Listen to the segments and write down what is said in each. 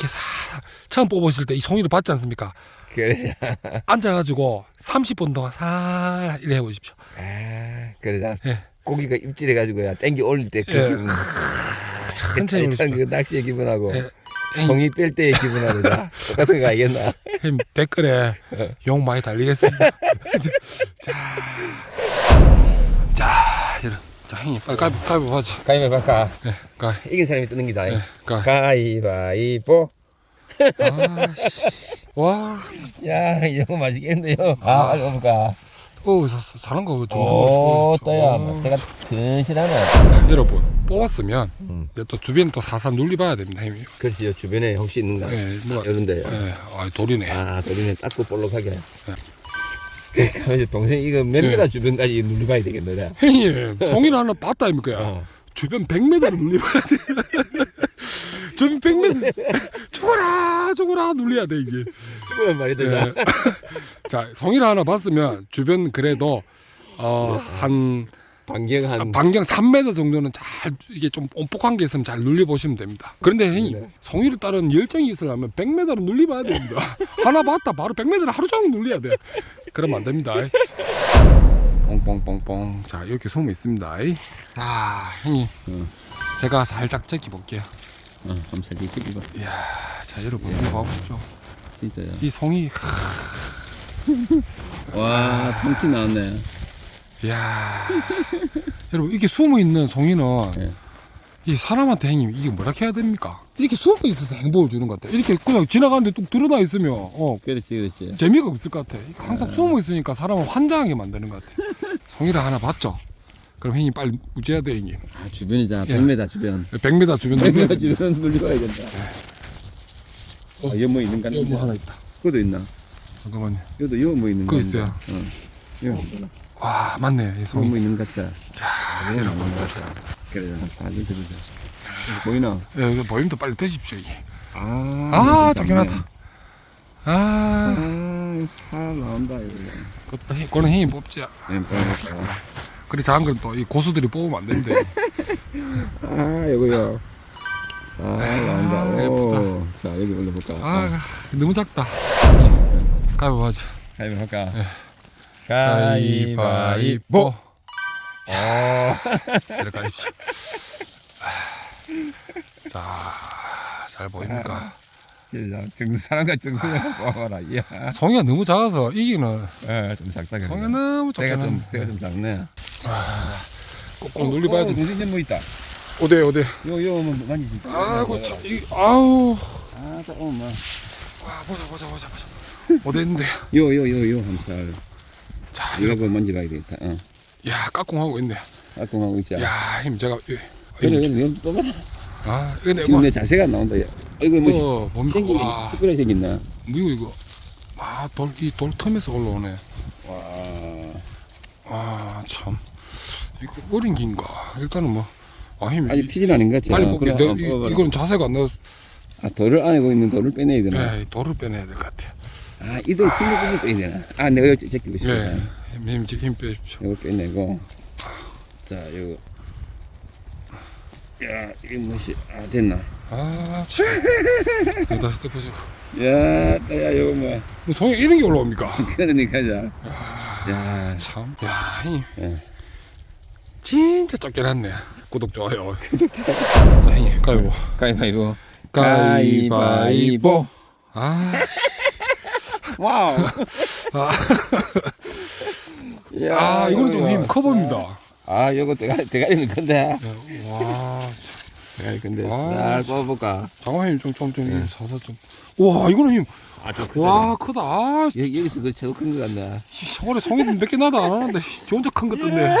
이렇게 사 처음 뽑으실 때 이 송이를 받지 않습니까? 그래. 앉아가지고 30분 동안 살 이래 해보십시오. 아, 그래. 예. 고기가 입질해가지고 야 땡기 올릴 때 그 예. 기분. 천천히 그 올리십시오. 낚시의 기분하고 예. 송이 뺄 때의 기분하고 다 똑같은 거 알겠나? 형님 댓글에 욕 많이 달리겠습니다. 자, 자, 이런. 자, 형님 빨리 가위바, 가위바 하지. 가위바위보 할까? 예, 가위. 이긴 사람이 뜨는 기다. 예, 가위. 가위바위보. 아, 씨. 와, 야, 이거 맛있겠네요. 아, 알고 볼까? 오, 사- 사- 사는 거 좀. 오, 또야. 아. 내가 튼실하네. 여러분 뽑았으면 음. 이제 또 주변에 또 사사 눌리봐야 됩니다, 형님. 그렇지요. 주변에 혹시 있는가? 예, 뭐가, 이런데. 예, 아, 돌이네. 아, 우리는 닦고 볼록하게. 그러니까 이제 동생 이거 몇 네. 미터 주변까지 눌러봐야 되겠네. 형님, 송이를 하나 봤다 아닙니까? 어. 주변 100m를 눌려봐야 돼. 주변 100m. 죽어라, 죽어라 눌려야 돼, 이게. 죽으면 말이 되나? 예. 자, 송이를 하나 봤으면 주변 그래도 어, 한 반경 아, 한 반경 3m 정도는 잘 이게 좀 옴복한 게 있으면 잘 눌려 보시면 됩니다. 그런데 형님, 네. 송이를 따른 열정이 있으려면 100m를 눌려봐야 됩니다. 하나 봤다 바로 100m를 하루 종일 눌려야 돼. 그러면 안 됩니다. 뽕뽕뽕뽕. 자 이렇게 숨어 있습니다. 자 형님, 응. 제가 살짝 제기 볼게요. 어, 엄청 뒤집이고 이야, 자 여러분 이거 봐보십시오. 진짜요. 이 송이, 와, 통티 나왔네. 이야, 여러분 이게 숨어 있는 송이는 예. 이 사람한테 형님 이게 뭐라 해야 됩니까? 이렇게 숨어 있어서 행복을 주는 것 같아. 이렇게 그냥 지나가는데 뚝 드러나 있으면 어 그렇지, 그렇지. 재미가 없을 것 같아. 항상 숨어 있으니까 사람을 환장하게 만드는 것 같아. 송이를 하나 봤죠? 그럼 형님 빨리 우째야 돼 형님. 아, 주변이잖아. 예. 100m 주변. 100m 주변 100m 주변 물려봐야 된다. 어. 아, 여기 뭐 있는 거 여기 뭐 하나 있다. 그것도 있나? 잠깐만요. 여기도 여기 뭐 있는 거 그거 있어요. 어. 여기 와 맞네 이 송이. 뭐 있는 것 같다. 자 있는 것 같다. 그래, 다들 들으자. 보이나? 예, 이거 보임도 빨리 드십시오 이게. 아, 아 쫓겨났다. 아 아, 살 나온다, 이거. 그것도 형- 그거는 형이 뽑지. 네, 보여볼까? 그래 작은 건또이 고수들이 뽑으면 안 되는데. 아, 이거요. 살 나온다. 아, 오. 자, 여기 올려볼까? 아 너무 작다. 가위바위보 하자. 가위바위보 할까? 가위바위보. 어. 잘 가십시오. 자, 잘 보입니까? 정수 사람과 정수가 뽑아라. 이야. 송이가 너무 작아서 이기는 예, 좀 작다. 그래. 너무 때가 좀, 작잖아. 때가 좀 작네. 꼭꼭 눌려봐야 돼. 무슨 뭐 있다. 어디 어디? 요, 요, 뭐, 만지지. 아이고 참, 이 아우. 아, 자, 어, 뭐. 와, 보자 보자 보자 보자. 어디 있는데? 요, 요, 요, 요, 한 살. 자, 이거 이거 그 만지봐야 되겠다. 어. 야 까꿍하고 있네. 아공하고 있자. 야, 힘 제가 이- 그래, 그래, 그래, 또 봐라. 아, 근데 지금 뭐 내 자세가 나온다. 야. 이거 뭐, 어? 생긴, 와, 특별하게 생겼나? 뭐 이거 이거. 아, 돌이돌 틈에서 올라오네. 와. 아, 참. 이거 어린 긴가? 일단은 뭐 아, 힘 아직 피질 아닌 것 같지? 빨리 이, 뽑아봐라. 이거는 자세가 안 나서 아, 돌을 안고 있는 돌을 빼내야 되나? 예, 돌을 빼내야 될 것 같아. 아, 이돌 풀로 풀로 빼야 되나? 아, 내가 여기 제끼고 싶어. 예, 힘, 힘, 힘 빼십시오. 이거 빼내고. 자, 이거. 야, 이거 뭐지? 아, 됐나? 아, 참. 이거 다시 떼보시고. 야, 따야, 이거 뭐. 뭐 송이 이런 게 올라옵니까? 그러니까, 자. 야, 참. 야, 힘. 예. 진짜 쫓겨났네. 구독, 좋아요. 구독, 좋아요. 자, 형님, 가위보. 가위바위보. 가위바위보. 아, 와우. 아, 야, 아 이거는 좀 힘 커 보입니다. 아, 요거 대가리, 대가리는 큰데. 와, 대가리 큰데. 아. 잘 뽑아볼까? 힘 좀, 좀, 좀, 힘 사서 좀. 와, 이거는 힘. 아, 저 와, 크다. 아, 여기, 여기서 그 최고 큰거 같네. 올해 송이 몇개 나도 안 하는데, 저 혼자 큰 것던데.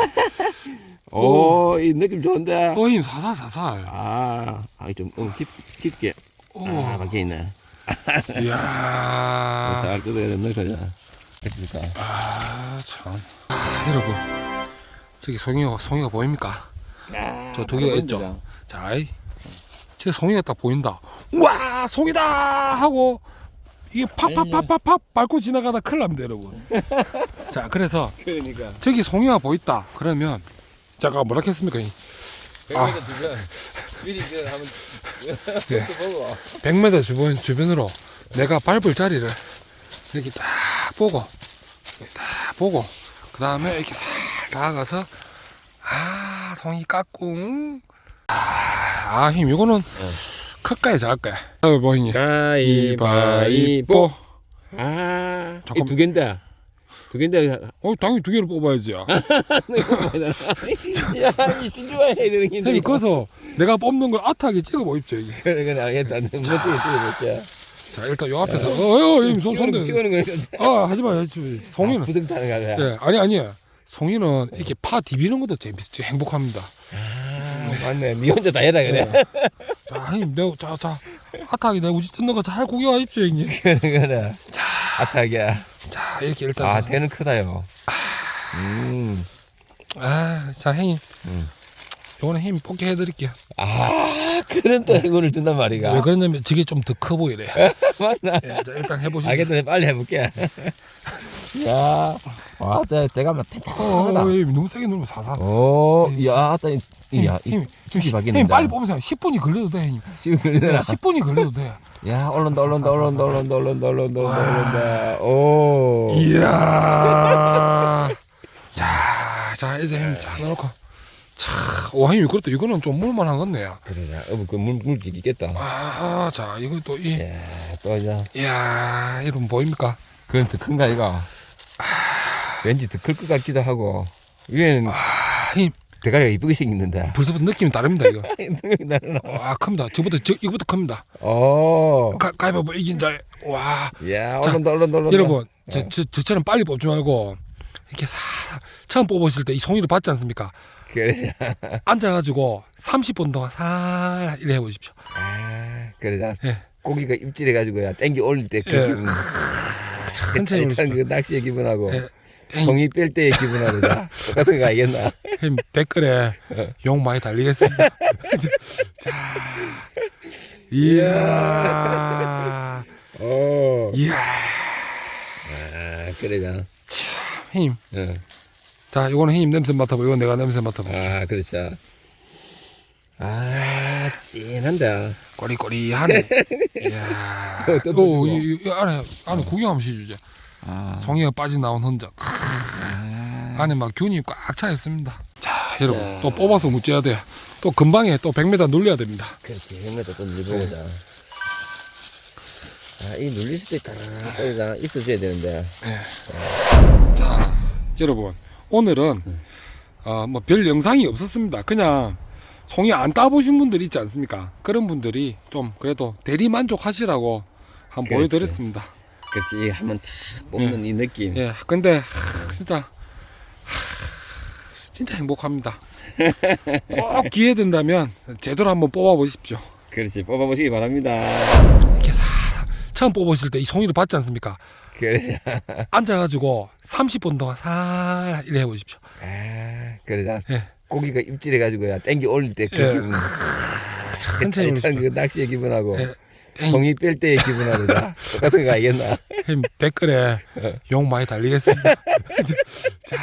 오, 이 느낌 좋은데. 어, 힘 사살, 사살. 아, 아, 좀, 어, 깊, 깊게. 오, 아, 박혀있네. 이야. 잘 뜯어야 된다, 그냥. 됐을까? 아, 참. 아, 여러분. 저기 송이가, 송이가 보입니까? 저 두 개가 있죠? 자, 이. 저 송이가 딱 보인다. 우와, 송이다! 하고, 이게 팍팍팍팍팍 밟고 지나가다 큰일 납니다, 여러분. 자, 그래서 그러니까. 저기 송이가 보였다. 그러면, 제가 뭐라 했습니까? 이? 아. 미리 그 한번 예. 100m 주변, 주변으로 내가 밟을 자리를 이렇게 딱 보고, 딱 보고, 그 다음에 이렇게 살 다가가서, 아, 송이 깎꿍. 아, 아, 힘, 이거는 클까요, 작을까요? 어, 뭐, 형님. 가위바위보. 아, 잠깐- 이두 개인데. 두 개인데. 어, 당연히 두 개를 뽑아야지. 야, 이 신중해야 되는 게. 그래서 내가 뽑는 걸 아트하게 찍어 보십시오, 이게. 그래, 알겠다. 멋지게 찍어볼게. 자, 일단 요 앞에서, 어, 어, 형님, 손, 손, 찍어는, 찍어는 거니까. 아, 하지 마요. 송이는. 부승 타는 거야. 네, 아니 아니야. 송이는 이렇게 파 디비는 것도 재밌지 행복합니다. 아, 맞네. 니 혼자 다 해라, 그래. 자, 형님, 내가 자, 자, 아타하게 내가 우지 뜯는 거 잘 구경하십시오, 형님. 그래, 그래. 아타게. 자, 이렇게 일단, 아, 아, 대는 크다요. 음. 아 자, 형님, 음. 요거는 형님 뽑게 해드릴게요. 아, 그런 또 행운을 준단 말이가. 왜 그러냐면 저게 좀 더 커 보이래. 맞나? 예, 자, 일단 해보시죠. 알겠다, 빨리 해볼게. 야, 와, 내, 내가 막 어, 탱탱하다. 어, 형님, 너무 세게 누르면 사사. 오, 야, 따, 이, 야, 이, 김치 형님, 바뀌는다. 빨리 뽑으세요. 10분이 걸려도 돼, 형님. 지금 걸리더라. 10분이 걸려도 돼. 야, 얼른다, 얼른다, 얼른다, 얼른다, 얼른다, 얼른다, 얼른다. 오. 이야. 자, 자, 이제 형님 자, 넣고. 자, 와, 형님, 그것도 이거는 좀 물만한 건데 요. 그래, 어, 그 물, 물기 있겠다. 아, 자, 이거 또 이, 야, 또 이제. 이야, 이름 보입니까? 그건 더 큰가, 이거? 왠지 더 클 것 같기도 하고. 위에는 아, 형님, 대가리가 이쁘게 생겼는데. 벌써부터 느낌이 다릅니다, 이거. 나는, 와, 큽니다. 저보다, 저, 이거보다 큽니다. 오. 가, 가위바위보 이긴 자, 와. 야, 자, 얼른다, 얼른다, 얼른다. 여러분, 저, 저, 저처럼 빨리 뽑지 말고, 이렇게 사, 처음 뽑으실 때 이 송이를 받지 않습니까? 그래. 앉아가지고 30분 동안 살 이래 해보십시오. 아, 그래. 자, 예. 고기가 입질해가지고야 땡기 올릴 때 그 예. 기분. 천천히 일단 올리십시오. 그 낚시의 기분하고 예. 송이 뺄 때의 기분하고 다 똑같은 거 알겠나? 형님 댓글에 욕 많이 달리겠습니다. 자, 이야, 오. 이야, 아, 그래, 자. 형님. 어. 자, 이거는 형님 냄새 맡아보. 이건 내가 냄새 맡아보. 아, 그렇죠. 아, 찐한다. 꼬리꼬리하네. 이야, 또 이거. 이, 이, 이 안에 안에 구경 한번 시주죠. 아, 송이가 빠져 나온 흔적. 안에 막 균이 꽉 차 있습니다. 자, 여러분 자. 또 뽑아서 묻져야 돼요. 또 금방에 또 100m 눌려야 됩니다. 그렇지. 헬멧도 또 눌러보자. 아, 이 눌릴 때 가만히 자 있어줘야 되는데. 자, 여러분 오늘은 어, 뭐별 영상이 없었습니다. 그냥 송이 안 따보신 분들 있지 않습니까? 그런 분들이 좀 그래도 대리 만족하시라고 한번 그렇지. 보여드렸습니다. 그렇지. 이 한번 탁 뽑는 이 느낌. 예, 근데 하, 진짜 하, 진짜 행복합니다. 꼭 기회 된다면 제대로 한번 뽑아 보십시오. 그렇지. 뽑아보시기 바랍니다. 처음 뽑으실 때 이 송이를 받지 않습니까? 그래. 앉아가지고 30분 동안 살 이래 해보십시오. 아, 그래. 자 예, 고기가 입질해가지고 야 땡기 올릴 때 그 예. 기분. 천천히 일단 올리십시오. 그 낚시의 기분하고 예, 송이 뺄 때의 기분하고 다 똑같은 거 알겠나? 형님 댓글에 욕 많이 달리겠습니다. 자,